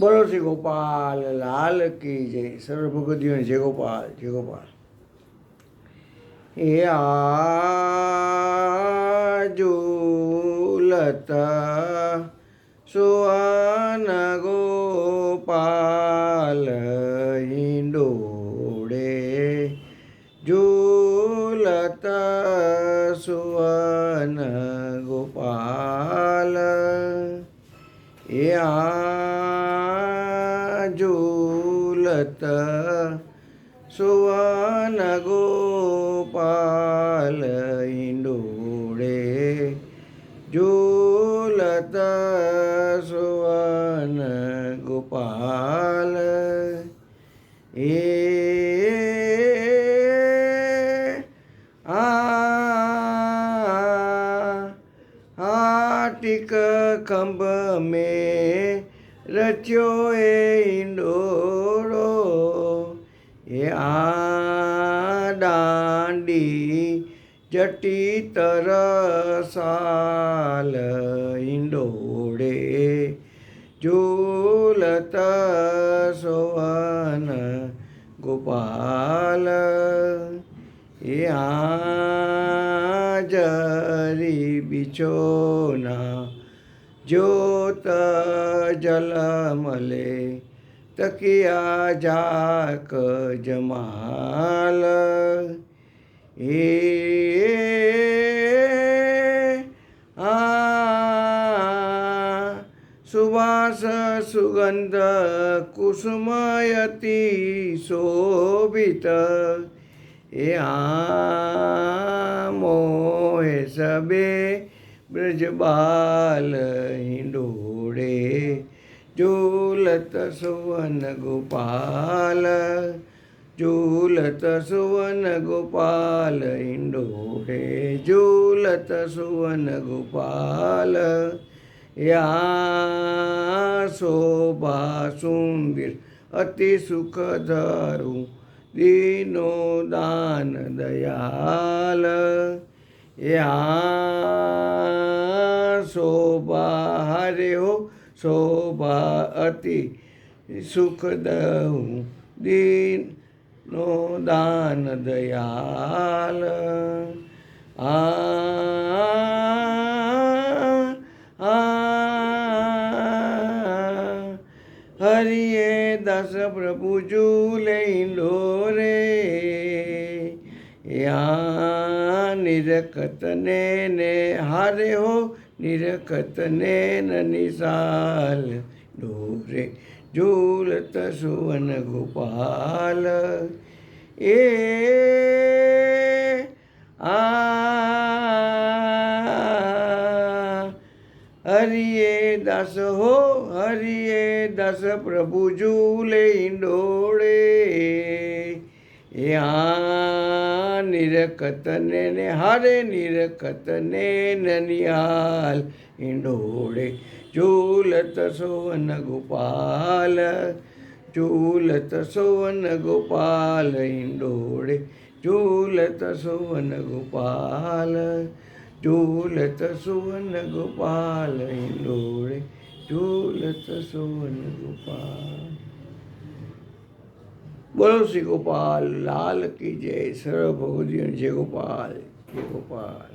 બોલો શ્રી ગોપાલ, લાલ કી જય. સર્વ ભગવદીઓ જય ગોપાલ જય ગોપાલ. એ આજુલત સુવન ગોપાલ હિંડોડે જુલત સુવન ગોપાલ. એ આજુલત સુવન ગોપાલ ઈંડોળે ઝૂલત સુવન ગોપાલ એ આ હાટિક ખંભ મેં રચ્યો એ ઈંડોળો, એ આ દાંડી જટી તરસાલ ઈંડોળે ઝૂલત સોવન ગોપાલ. એ જરી બિછોના જ્યોત જલમલે તકિયા જાક જમાલ આ સુવાસ સુગંધ કુસુમયતી શોભિત એ મોહે સબે બ્રજબાલ હિંડોળે ઝૂલત સુવન ગોપાલ ઝૂલત સુવન ગોપાલ હિંડોળે ઝૂલત સુવન ગોપાલ. યા શોભા સુંદર અતિ સુખધરું દીનો દાન દયાલ. યા શોભા હરે હો શોભા અતિ સુખદહું દીન નો દાન દયાલ આ, હરિએ દસ પ્રભુ ઝૂલેલો રે યા નિરખત ને ને હારે હો નિરખત ને ન નિશાલ ડોરે ઝૂલત સુવન ગોપાલ એ આ હરિએ દાસ હો હરિયે દાસ પ્રભુ ઝૂલે ઈંડોળે યા નિરખત ને ને હારે નિરકતને ને ઇંડોળે ચૂલત સોવન ગોપાલ. ચૂલત સોવન ગોપાલ. ઇંડોળે ચૂલત સોવન ગોપાલ. ચૂલત સુવન ગોપાલ. ઇંડોળે ચૂલત સુવન ગોપાલ. બોલો શ્રી ગોપાલ લાલ કી જય સર્વ ભગવદીઓ જય ગોપાલ જય ગોપાલ.